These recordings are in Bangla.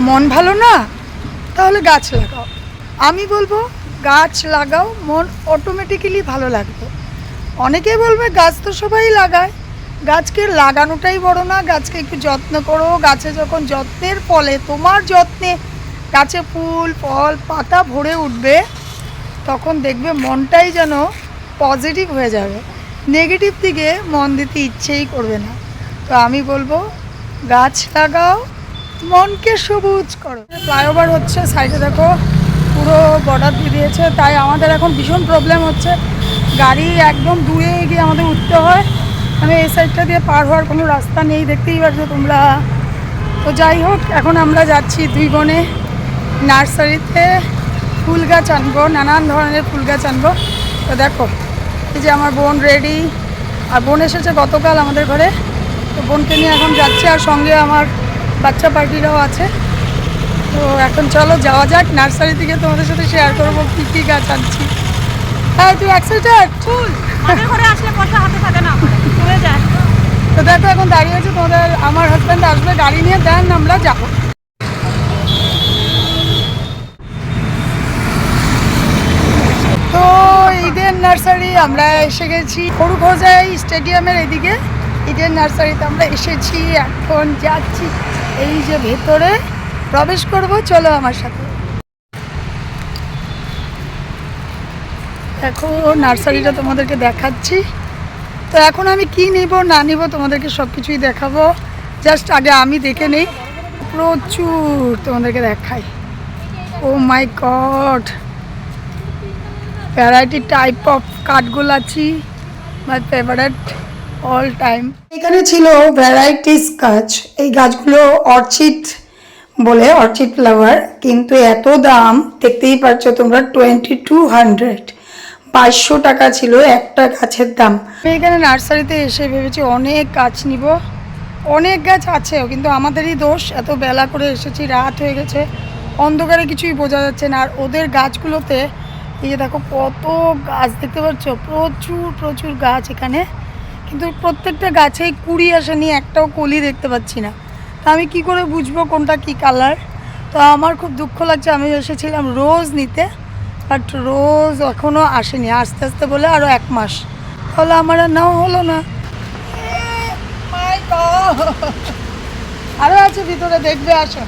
মন ভালো না? তাহলে গাছ লাগাও। আমি বলব, গাছ লাগাও, মন অটোমেটিক্যালি ভালো লাগবে। অনেকে বলবে, গাছ তো সবাই লাগায়। গাছকে লাগানোটাই বড় না, গাছকে একটু যত্ন করো। গাছে যখন যত্নের ফলে, তোমার যত্নে গাছে ফুল, ফল, পাতা ভরে উঠবে, তখন দেখবে মনটাই যেন পজিটিভ হয়ে যাবে। নেগেটিভ দিকে মন দিতে ইচ্ছেই করবে না। তো আমি বলব, গাছ লাগাও মনকে সবুজ করো। ফ্লাইওভার হচ্ছে সাইডে দেখো, পুরো বর্ডার দিয়ে দিয়েছে, তাই আমাদের এখন ভীষণ প্রবলেম হচ্ছে। গাড়ি একদম দূরে গিয়ে আমাদের উঠতে হয়। মানে এই সাইডটা দিয়ে পার হওয়ার কোনো রাস্তা নেই, দেখতেই পাচ্ছ তোমরা। তো যাই হোক, এখন আমরা যাচ্ছি দুই বোনে। নার্সারিতে ফুল গাছ আনব, নানান ধরনের ফুল গাছ আনব। তো দেখো, এই যে আমার বোন রেডি আর বোন এসেছে গতকাল আমাদের ঘরে। তো বোনকে নিয়ে এখন যাচ্ছে, আর সঙ্গে আমার বাচ্চা পার্টিরাও আছে। তো এখন চলো যাওয়া যাক। নার্সারি থেকে তোমাদের সাথে শেয়ার করব কী কী গাছ আনছি। হ্যাঁ তুই আমার চলে তো দেখো এখন দাঁড়িয়ে আছে তোমাদের। আমার হাজব্যান্ড আসবে গাড়ি নিয়ে দেন আমরা যাব। তো ইডেন নার্সারি আমরা এসে গেছি খড়ুঘোজাই স্টেডিয়ামের এদিকে। ইডেন নার্সারিতে আমরা এসেছি এখন যাচ্ছি। এই যে ভেতরে প্রবেশ করব, চলো আমার সাথে। দেখো, নার্সারিটা তোমাদেরকে দেখাচ্ছি। তো এখন আমি কি নিব, না নিব তোমাদেরকে সব কিছুই দেখাবো। জাস্ট আগে আমি দেখে নেই, প্রচুর তোমাদেরকে দেখাই। ও my God! Variety type of কাঠগোলাচি, my favourite. All time এখানে ছিল ভ্যারাইটিস গাছ। এই গাছগুলো অর্চিড বলে অর্চিড ফ্লাওয়ার কিন্তু এত দাম, দেখতেই পাচ্ছ তোমরা টোয়েন্টি টু হান্ড্রেড বাইশশো টাকা ছিল একটা গাছের দাম। আমি এখানে নার্সারিতে এসে ভেবেছি অনেক গাছ নিব। অনেক গাছ আছেও, কিন্তু আমাদেরই দোষ। এত বেলা করে এসেছি, রাত হয়ে গেছে। অন্ধকারে কিছুই বোঝা যাচ্ছে না। আর ওদের গাছগুলোতে, এই যে দেখো কত গাছ, দেখতে পাচ্ছ? প্রচুর প্রচুর গাছ এখানে। কিন্তু প্রত্যেকটা গাছেই কুড়ি আসেনি একটাও কলি দেখতে পাচ্ছি না। তা আমি কি করে বুঝব কোনটা কি কালার তো আমার খুব দুঃখ লাগছে, আমি এসেছিলাম রোজ নিতে বাট রোজ এখনও আসেনি, আস্তে আস্তে বলে আরও এক মাস। তাহলে আমার আর নাও হলো না। আরও আছে ভিতরে, দেখবে, আসো।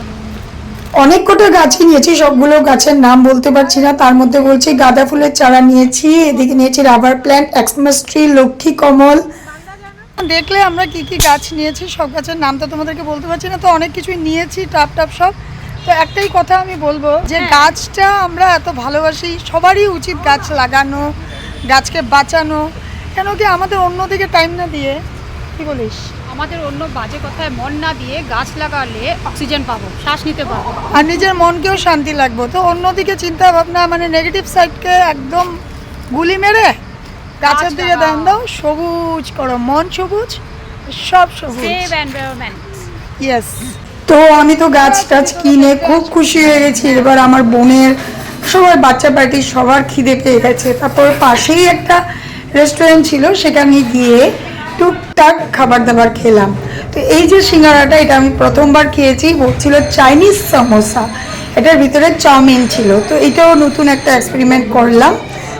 অনেক কটা গাছই নিয়েছি, সবগুলো গাছের নাম বলতে পারছি না, তার মধ্যে বলছি গাঁদা ফুলের চারা নিয়েছি, এদিকে নিয়েছি রাবার প্ল্যান্ট এক্সমাস ট্রি লক্ষ্মী কমল দেখলে আমরা কি কি গাছ নিয়েছি সব গাছের নাম তো তোমাদেরকে বলতে পারছি না তো অনেক কিছুই নিয়েছি টাপ টাপ সব। তো একটাই কথা আমি বলব যে গাছটা আমরা এত ভালোবাসি সবারই উচিত গাছ লাগানো গাছকে বাঁচানো। কেন কি আমাদের অন্যদিকে টাইম না দিয়ে কি বলিস? আমাদের অন্য বাজে কথায় মন না দিয়ে গাছ লাগালে অক্সিজেন পাবো শ্বাস নিতে পারব। আর নিজের মনকেও শান্তি লাগবো। তো অন্যদিকে চিন্তা ভাবনা মানে নেগেটিভ সাইডকে একদম গুলি মেরে গাছের দিকে। ধ্যান দাও সবুজ করো মন সবুজ সব সবুজ। ইয়েস তো আমি তো গাছ টাছ কিনে খুব খুশি হয়ে গেছি। এবার আমার বোনের সবার বাচ্চা পার্টি সবার খিদে পেয়ে গেছে। তারপর পাশেই একটা রেস্টুরেন্ট ছিল সেখানে গিয়ে টুকটাক খাবার দাবার খেলাম। তো এই যে সিঙ্গারাটা এটা আমি প্রথমবার খেয়েছি ছিল চাইনিজ সমোসা এটার ভিতরে চাউমিন ছিল। তো এটাও নতুন একটা এক্সপেরিমেন্ট করলাম।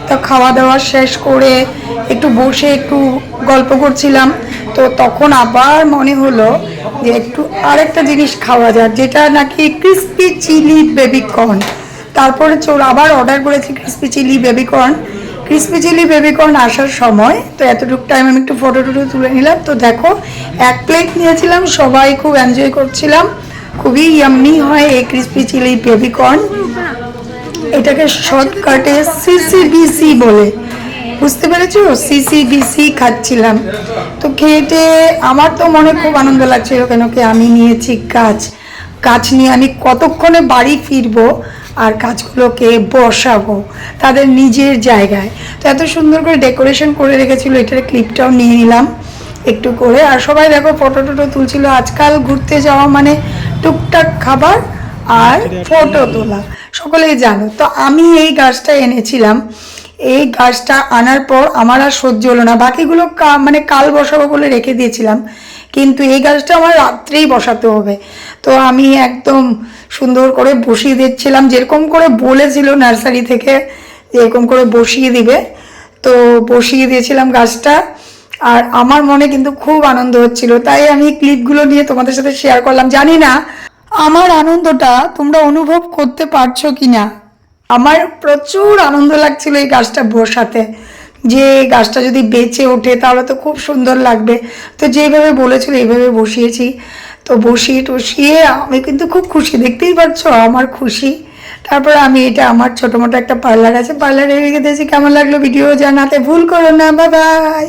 তো খাওয়া দাওয়া শেষ করে একটু বসে একটু গল্প করছিলাম। তো তখন আবার মনে হলো যে একটু আরেকটা জিনিস খাওয়া যাক, যেটা নাকি ক্রিস্পি চিলি বেবিকর্ন তারপরে চোর আবার অর্ডার করেছি crispy chilli baby corn crispy chilli baby corn আসার সময়, তো এতটুকু টাইম আমি একটু ফটো টটো তুলে নিলাম। তো দেখো, এক প্লেট নিয়েছিলাম, সবাই খুব এনজয় করছিলাম। খুবই ইয়াম্মি হয় এই ক্রিস্পি চিলি বেবিকর্ন এটাকে শর্টকাটে সিসিবিসি বলে। বুঝতে পেরেছ? সিসিবিসি খাচ্ছিলাম। তো খেয়েটে আমার তো মনে খুব আনন্দ লাগছিল কেন কি আমি নিয়েছি গাছ গাছ নিয়ে আমি কতক্ষণে বাড়ি ফিরবো আর গাছগুলোকে বসাবো তাদের নিজের জায়গায়। তো এত সুন্দর করে ডেকোরেশন করে রেখেছিল, এটার ক্লিপটাও নিয়ে নিলাম একটু করে। আর সবাই দেখো ফটো টটো তুলছিল। আজকাল ঘুরতে যাওয়া মানে টুকটাক খাবার আর ফটো তোলা। সকলেই জানো। তো আমি এই গাছটা এনেছিলাম। এই গাছটা আনার পর আমার আর সহ্য হলো না। বাকিগুলো মানে কাল বসাবো বলে রেখে দিয়েছিলাম। কিন্তু এই গাছটা আমার রাত্রেই বসাতে হবে। তো আমি একদম সুন্দর করে বসিয়ে দিচ্ছিলাম। যেরকম করে বলেছিল নার্সারি থেকে এরকম করে বসিয়ে দিবে। তো বসিয়ে দিয়েছিলাম গাছটা। আর আমার মনে কিন্তু খুব আনন্দ হচ্ছিল। তাই আমি ক্লিপগুলো নিয়ে তোমাদের সাথে শেয়ার করলাম। জানি না আমার আনন্দটা তোমরা অনুভব করতে পারছ কি না আমার প্রচুর আনন্দ লাগছিল এই গাছটা বসাতে। যে গাছটা যদি বেঁচে ওঠে তাহলে তো খুব সুন্দর লাগবে। তো যেভাবে বলেছিল এইভাবে বসিয়েছি। তো বসিয়ে টসিয়ে আমি কিন্তু খুব খুশি, দেখতেই পাচ্ছ আমার খুশি। তারপর আমি এটা আমার ছোটো মোটো একটা পার্লার আছে, পার্লারে রেখে দিয়েছি। কেমন লাগল ভিডিও জানাতে ভুল করো না বাই বাই